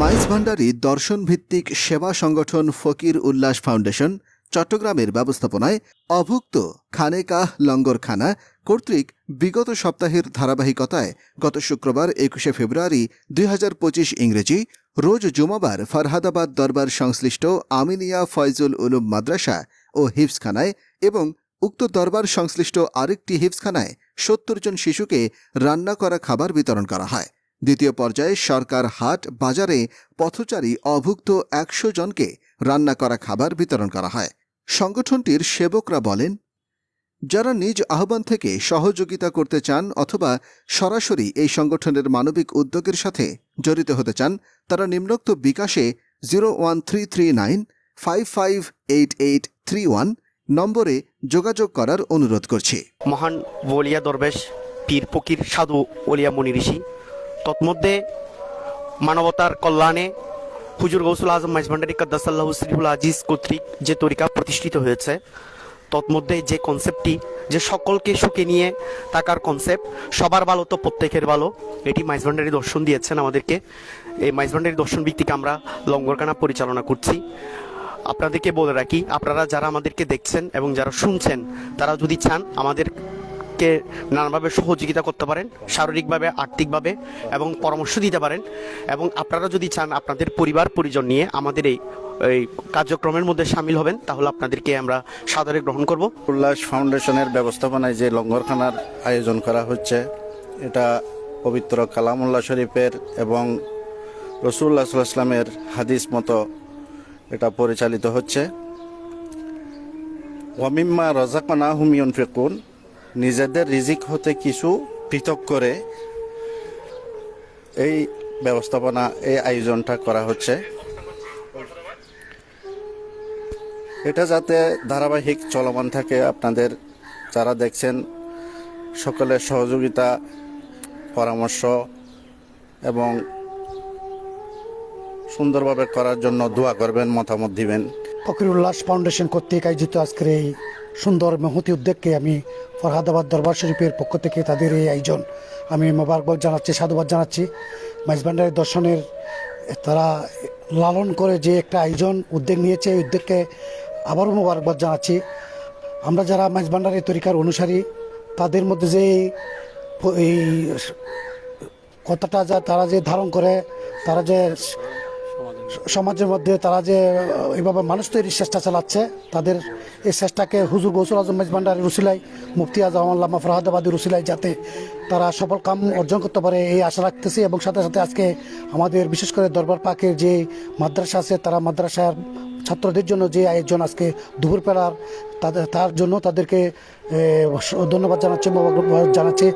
মাইজ ভান্ডারী দর্শন ভিত্তিক সেবা সংগঠন ফকির উল্লাস ফাউন্ডেশন চট্টগ্রামের ব্যবস্থাপনায় অভুক্ত খানেকাহ লঙ্গরখানা কর্তৃক বিগত সপ্তাহের ধারাবাহিকতায় গত শুক্রবার একুশে ফেব্রুয়ারি দুই হাজার পঁচিশ ইংরেজি, রোজ জুমাবার ফরহাদাবাদ দরবার সংশ্লিষ্ট আমিনিয়া ফয়জুল উলুম মাদ্রাসা ও হিফসখানায় এবং উক্ত দরবার সংশ্লিষ্ট আরেকটি হিফসখানায় সত্তর জন শিশুকে রান্না করা খাবার বিতরণ করা হয়। দ্বিতীয় পর্যায়ে সরকার হাট বাজারে পথচারী অভুক্ত একশো জনকে রান্না করা খাবার বিতরণ করা হয়। সংগঠনটির সেবকরা বলেন, যারা নিজ আহ্বান থেকে সহযোগিতা করতে চান অথবা সরাসরি এই সংগঠনের মানবিক উদ্যোগের সাথে জড়িত হতে চান, তারা নিম্নোক্ত বিকাশে zero one three three nine five five eight eight three one নম্বরে যোগাযোগ করার অনুরোধ করছি। মহান বলিয়া দরবেশ, পীর ফকির সাধু ওলিয়া মনি ঋষি তৎমধ্যে মানবতার কল্যাণে হুজুর গৌসুল আজম মাইজভান্ডারি কদ্দাসাল্লাহ শ্রীফুল আজিজ কর্তৃক যে তরিকা প্রতিষ্ঠিত হয়েছে, তৎমধ্যে যে কনসেপ্টটি যে সকলকে সুখে নিয়ে থাকার কনসেপ্ট সবার ভালো তো প্রত্যেকের ভালো, এটি মাইজভান্ডারি দর্শন দিয়েছেন আমাদেরকে। এই মাইজভান্ডারি দর্শন ভিত্তিক আমরা লঙ্গরখানা পরিচালনা করছি। আপনাদেরকে বলে রাখি, আপনারা যারা আমাদেরকে দেখছেন এবং যারা শুনছেন, তারা যদি চান আমাদেরকে নানাভাবে সহযোগিতা করতে পারেন, শারীরিকভাবে, আর্থিকভাবে এবং পরামর্শ দিতে পারেন এবং আপনারা যদি চান আপনাদের পরিবার, পরিজন নিয়ে আমাদের এই এই কার্যক্রমের মধ্যে সামিল হবেন, তাহলে আপনাদেরকে আমরা সাদরে গ্রহণ করব। উল্লাস ফাউন্ডেশনের ব্যবস্থাপনায় যে লঙ্গরখানার আয়োজন করা হচ্ছে, এটা পবিত্র কালামুল্লাহ শরীফের এবং রসুল্লাহ সাল্লামের হাদিস মতো এটা পরিচালিত হচ্ছে। ওয়ামিম্মা রজাকনা হুমিয়ন ফেকুন নিজেদের রিজিক হতে কিছু পৃথক করে এই ব্যবস্থাপনা, এই আয়োজনটা করা হচ্ছে। এটা যাতে ধারাবাহিক চলমান থাকে, আপনাদের যারা দেখছেন, সকলের সহযোগিতা, পরামর্শ এবং সুন্দরভাবে করার জন্য দোয়া করবেন, মতামত দিবেন। ফকির উল্লাস ফাউন্ডেশন কর্তৃক আয়োজিত আজকের এই সুন্দর মহতি উদ্যোগকে আমি ফরহাদাবাদ দরবার শরীফের পক্ষ থেকে তাদের এই আয়োজন আমি মোবারকবাদ জানাচ্ছি, সাধুবাদ জানাচ্ছি। মাইজবান্ডারের দর্শনের তারা লালন করে যে একটা আয়োজন উদ্যোগ নিয়েছে, এই উদ্যোগকে আবারও মোবারকবাদ জানাচ্ছি। আমরা যারা মাইজবান্ডারের তরিকার অনুসারী, তাদের মধ্যে যে এই কথাটা যা তারা যে ধারণ করে, তারা যে সমাজের মধ্যে তারা যে এইভাবে মানুষ তৈরির চেষ্টা চালাচ্ছে, তাদের এই চেষ্টাকে হুজুর গৌসুল আজম মেজবান্ডারের রুসিলাই, মুফতি আজম আল্লামা ফরহাদাবাদী রুসিলাই যাতে তারা সফল কাম অর্জন করতে পারে, এই আশা রাখতেছি। এবং সাথে সাথে আজকে আমাদের বিশেষ করে দরবার পাকের যে মাদ্রাসা আছে, তারা মাদ্রাসার ছাত্রদের জন্য যে আয়োজন আজকে দুপুর বেলার তাদের, তার জন্য তাদেরকে ধন্যবাদ জানাচ্ছি জানাচ্ছি।